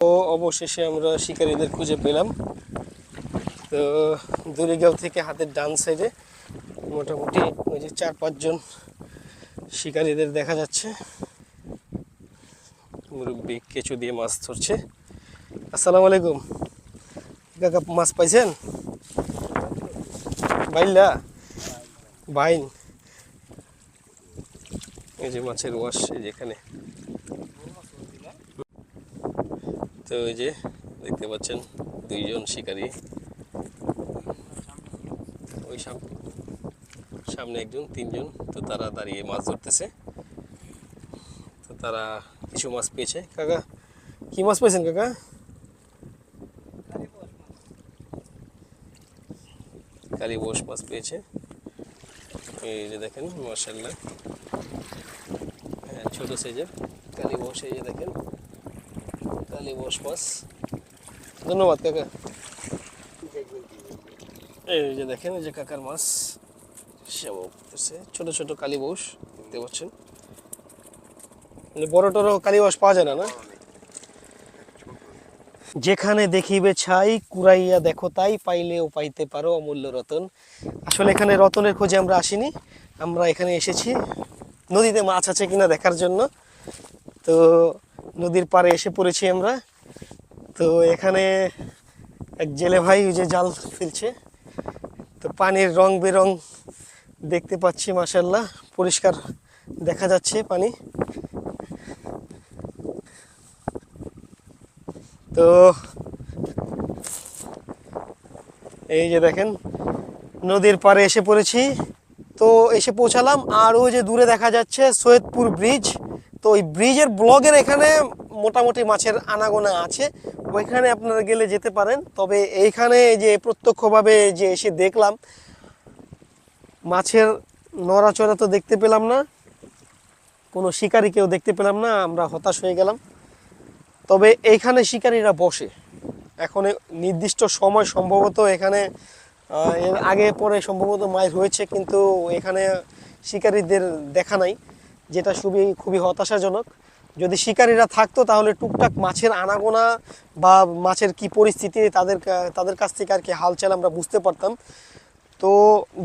তো অবশেষে আমরা শিকারীদের খুঁজে পেলাম। তো দূরেগাঁও থেকে হাতের ডান সাইডে মোটামুটি ওই যে চার পাঁচজন শিকারীদের দেখা যাচ্ছে। মুরব্বী কেঁচু দিয়ে মাছ ধরছে। আসসালামু আলাইকুম। কাকা, মাছ পাইছেন? বাইল্লা? বাইন? এই যে মাছের ওয়াশ এই যে এখানে তো এই যে দেখতে পাচ্ছেন দুইজন শিকারী। ওই সাম- সামনে একজন, তিনজন, তো তারা দাঁড়িয়ে মাছ ধরতেছে। তো তারা কিছু মাছ পেয়েছে। কাকা, কি মাছ পেয়েছেন কাকা? কালী বোস মাছ পেয়েছে। এই যে দেখেন মার্শাল্লাহ হ্যাঁ ছোটো সাইজের কালী বোস এই যে দেখেন। কালী বোস মাছ ধন্যবাদ, কাকা। এই যে দেখেন, এই যে কাকার মাছ। করতেছে ছোট ছোট কালী বোস, দেখতে পাচ্ছেন। মানে বড় টড়ো কালী বোস পাওয়া যায় না না? যেখানে দেখিবে ছাই, কুড়াইয়া দেখো তাই, পাইলেও পাইতে পারো অমূল্য রতন। আসলে এখানে রতনের খোঁজে আমরা আসিনি। আমরা এখানে এসেছি। নদীতে মাছ আছে কিনা দেখার জন্য। তো নদীর পাড়ে এসে পড়েছি আমরা। তো এখানে এক জেলে ভাই যে জাল ফেলছে। তো পানির রং বেরং দেখতে পাচ্ছি মাসাল্লাহ পরিষ্কার দেখা যাচ্ছে পানি। তো এই যে দেখেন, নদীর পাড়ে এসে পড়েছি। তো এসে পৌঁছালাম আর ওই যে দূরে দেখা যাচ্ছে সৈয়দপুর ব্রিজ। তো ওই ব্রিজের ব্লগের এখানে মোটামুটি মাছের আনাগোনা আছে। ওইখানে আপনারা গেলে যেতে পারেন। তবে এইখানে যে প্রত্যক্ষভাবে যে এসে দেখলাম, মাছের নড়াচড়া তো দেখতে পেলাম না। কোনো শিকারীকেও দেখতে পেলাম না, আমরা হতাশ হয়ে গেলাম। তবে এইখানে শিকারীরা বসে। এখন নির্দিষ্ট সময় সম্ভবত এখানে এর আগে পরে সম্ভবত মাছ হয়েছে, কিন্তু এখানে শিকারীদের দেখা নাই। যেটা খুবই খুবই হতাশাজনক। যদি শিকারীরা থাকতো তাহলে টুকটাক মাছের আনাগোনা বা মাছের কি পরিস্থিতি তাদের তাদের কাছ থেকে আর কি হালচাল আমরা বুঝতে পারতাম। তো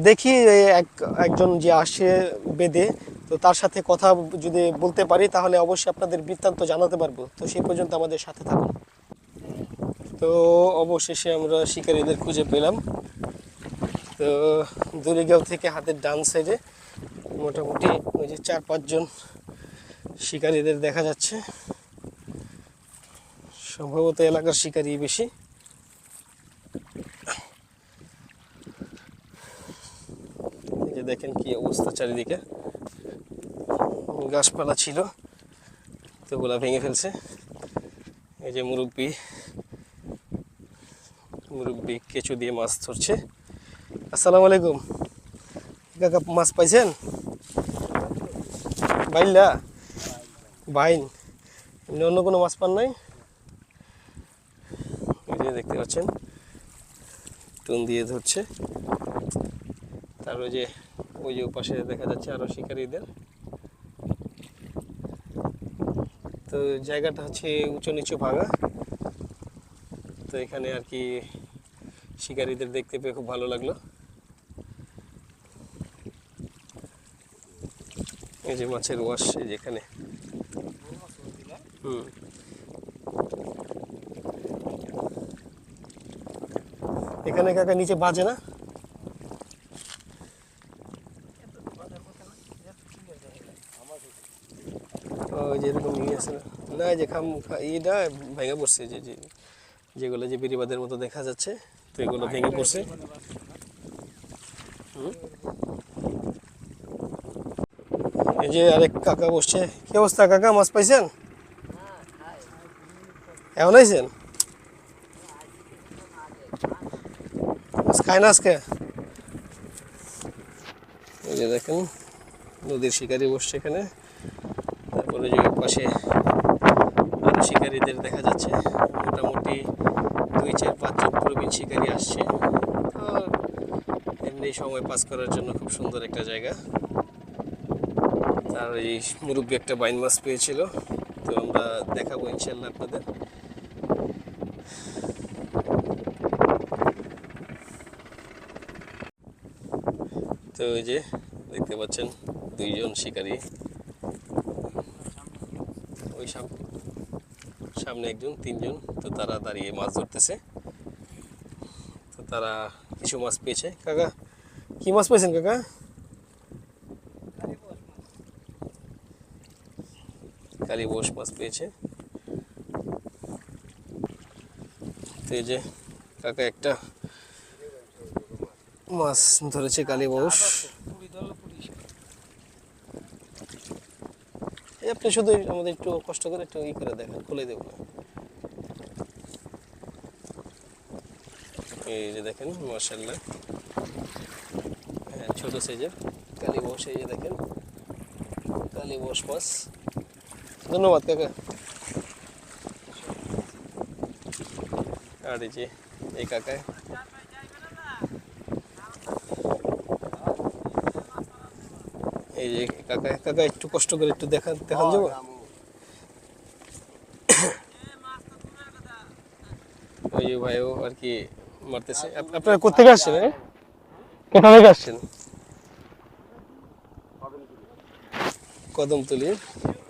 দেখি এক, একজন যে আসে বেদে, তো তার সাথে কথা যদি বলতে পারি তাহলে অবশ্যই আপনাদের বৃত্তান্ত জানাতে পারব। তো সেই পর্যন্ত আমাদের সাথে থাকুন। তো অবশেষে আমরা শিকারীদের খুঁজে পেলাম। তো দূরে দূরেগাঁও থেকে হাতের ডান সাইডে মোটামুটি ওই যে চার পাঁচজন শিকারীদের দেখা যাচ্ছে। সম্ভবত এলাকার শিকারী বেশি। যে দেখেন কি অবস্থা চারিদিকে। গাছপালা ছিল তো ওগুলা ভেঙে ফেলছে। এই যে মুরব্বি মুরব্বি কেঁচু দিয়ে মাছ ধরছে। আসসালামু আলাইকুম। কাকা, মাছ পাইছেন? বাইল্লা বাইন। এমনি অন্য কোনো মাছ পান নাই? দেখতে পাচ্ছেন, টুন দিয়ে ধরছে। তার ওই যে ওই যে পাশে দেখা যাচ্ছে আরও শিকারীদের। তো জায়গাটা হচ্ছে উঁচু নিচু ভাঙা। তো এখানে আর কি শিকারীদের দেখতে পেয়ে খুব ভালো লাগল। এই যে মাছের ওয়াশ, এই যে এখানে। হুম। এখানে কাকা নিচে বাজে না? ওই যে ইয়ে না? যে খাম ভেঙে পড়ছে, যে যেগুলো যে বিরিবাদের মতো দেখা যাচ্ছে, তো এগুলো ভেঙে পড়ছে। হুম। এই যে আরেক কাকা বসছে। কি অবস্থা কাকা? মাছ পাইছেন? এমন আইছেন? মাছ খায় না আজকে? এই যে দেখেন, নদীর শিকারি বসছে এখানে। তারপরে যে পাশে আরও শিকারীদের দেখা যাচ্ছে। মোটামুটি দুই, চার পাঁচজন প্রবীণ শিকারী আসছে। এমনি সময় পাস করার জন্য খুব সুন্দর একটা জায়গা। তার এই মুরব্বী একটা বাইন মাছ পেয়েছিল। তো আমরা দেখাবো ইনশাল্লাহ আপনাদের। তো ওই যে দেখতে পাচ্ছেন দুইজন শিকারী। ওই সামনে একজন, তিনজন। তো তারা দাঁড়িয়ে মাছ ধরতেছে। তো তারা কিছু মাছ পেয়েছে। কাকা, কি মাছ পেয়েছেন কাকা? কালী বোস মাছ পেয়েছে। তো এই যে কাকা একটা মাছ ধরেছে কালী বোস আপনি শুধু আমাদের একটু কষ্ট করে একটু ই করে দেখেন, খুলে দেবো এই যে দেখেন মার্শাল্লাহ হ্যাঁ ছোট সাইজের কালী বস এই যে দেখেন। কালী বস মাছ। ধন্যবাদ, কাকা। আর এই যে, এই কাকা। এই যে, কাকা কাকা, একটু কষ্ট করে একটু দেখান দেখান যাব? ওই ভাইও আর কি মারতেছে। আপনারা কোথেকে আসছেন? কোথা থেকে আসছেন? কদমতলি।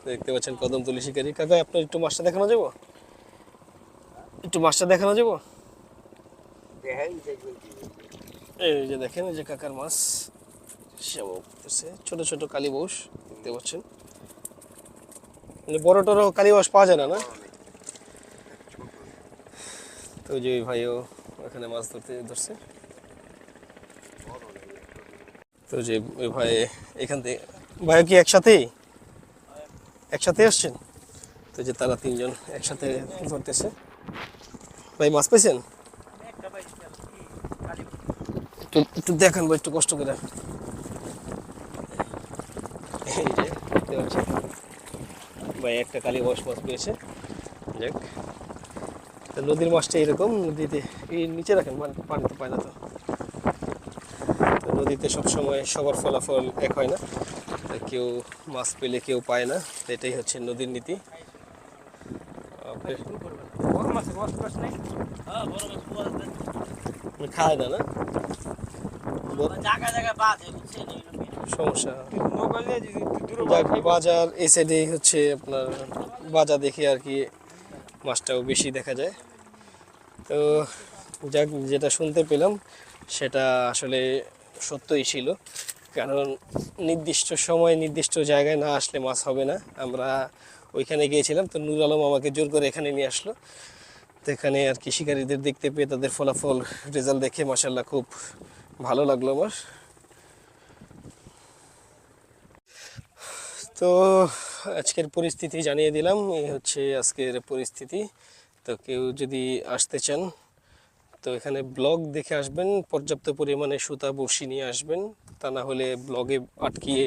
দেখতে পাচ্ছেন কদমতলি শিকারি। কাকা, আপনার একটু মাছটা দেখানো যাব? একটু মাছটা দেখানো যাব? এই যে দেখেন, এই যে কাকার মাছ। ছোট ছোট কালী বউস দেখতে পাচ্ছেন। মানে বড় কালী বাস পাওয়া যায় না না? তো যে ওই ভাইও ওখানে মাছ ধরতে ধরছে। তো যে ওই ভাই এখান থেকে ভাইও কি একসাথেই? একসাথে আসছেন? তো যে তারা তিনজন একসাথে ধরতেছে। ভাই, মাছ পেয়েছেন একটু একটু দেখান ভাই, একটু কষ্ট করে। ভাই, একটা কালী বয়স মাছ পেয়েছে। যাক। নদীর মাছটা এরকম, নদীতে এই নিচে রাখেন মানে পানি পায় না তো। নদীতে সবসময় সবার ফলাফল এক হয় না। কেউ মাছ পেলে কেউ পায় না এটাই হচ্ছে নদীর নীতি। খায় না? না সমস্যা। বাজার, এই সাইডে হচ্ছে আপনার বাজার দেখে আর কি মাছটাও বেশি দেখা যায়। তো যাক, যেটা শুনতে পেলাম, সেটা আসলে সত্যই ছিল। কারণ নির্দিষ্ট সময়, নির্দিষ্ট জায়গায় না আসলে মাছ হবে না। আমরা ওইখানে গিয়েছিলাম তো নুর আলম আমাকে জোর করে এখানে নিয়ে আসলো। তো এখানে আর কি শিকারীদের দেখতে পেয়ে, তাদের ফলাফল রেজাল্ট দেখে মাসাল্লাহ খুব ভালো লাগল আমার। তো আজকের পরিস্থিতি জানিয়ে দিলাম, এই হচ্ছে আজকের পরিস্থিতি। তো কেউ যদি আসতে চান, তো এখানে ব্লগ দেখে আসবেন, পর্যাপ্ত পরিমাণে সুতা বড়শি নিয়ে আসবেন। তা না হলে ব্লগে আটকিয়ে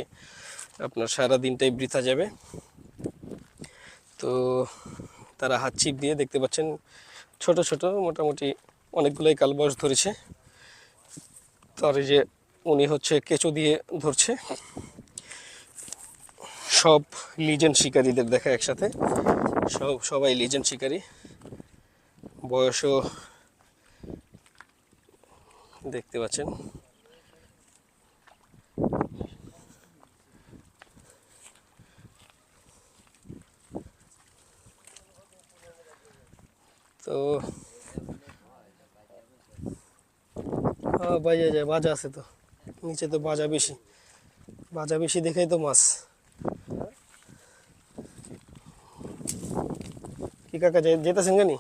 আপনার সারা দিনটাই বৃথা যাবে। তো তারা হাত ছিপ দিয়ে দেখতে পাচ্ছেন ছোট ছোট মোটামুটি অনেকগুলোই কালবাস ধরেছে। তার যে উনি হচ্ছে কেঁচো দিয়ে ধরছে। সব লিজেন্ড শিকারীদের দেখা একসাথে। সব, সবাই লিজেন্ড শিকারী। বয়সও দেখতে পাচ্ছেন তো বাজা যায় বাজা আছে তো। নিচে তো বাজা বেশি। বাজা বেশি দেখেই তো মাছ। কি কাকা যেতেছেন গানি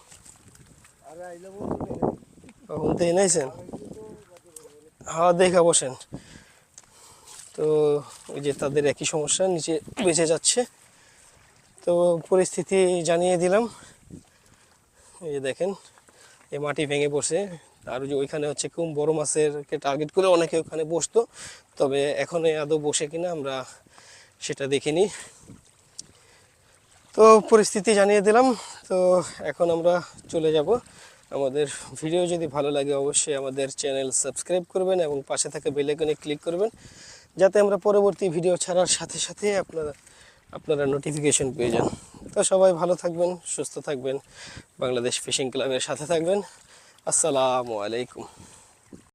কখন তো এনেছেন হ্যাঁ দেখা বসেন। তো ওই যে তাদের একই সমস্যা নিচে বেঁচে যাচ্ছে। তো পরিস্থিতি জানিয়ে দিলাম। এই যে দেখেন এই মাটি ভেঙে পড়ছে। আর ওই যে ওইখানে হচ্ছে খুব বড় মাছেরকে টার্গেট করে অনেকে ওখানে বসতো। তবে এখন আদৌ বসে কিনা আমরা সেটা দেখিনি। তো পরিস্থিতি জানিয়ে দিলাম। তো এখন আমরা চলে যাব। আমাদের ভিডিও যদি ভালো লাগে অবশ্যই আমাদের চ্যানেল সাবস্ক্রাইব করবেন এবং পাশে থাকা বেল আইকনে ক্লিক করবেন। যাতে আমরা পরবর্তী ভিডিও ছাড়ার সাথে সাথে আপনারা আপনারা নোটিফিকেশন পেয়ে যান। তো সবাই ভালো থাকবেন, সুস্থ থাকবেন। বাংলাদেশ ফিশিং ক্লাবের সাথে থাকবেন। আসসালামু আলাইকুম।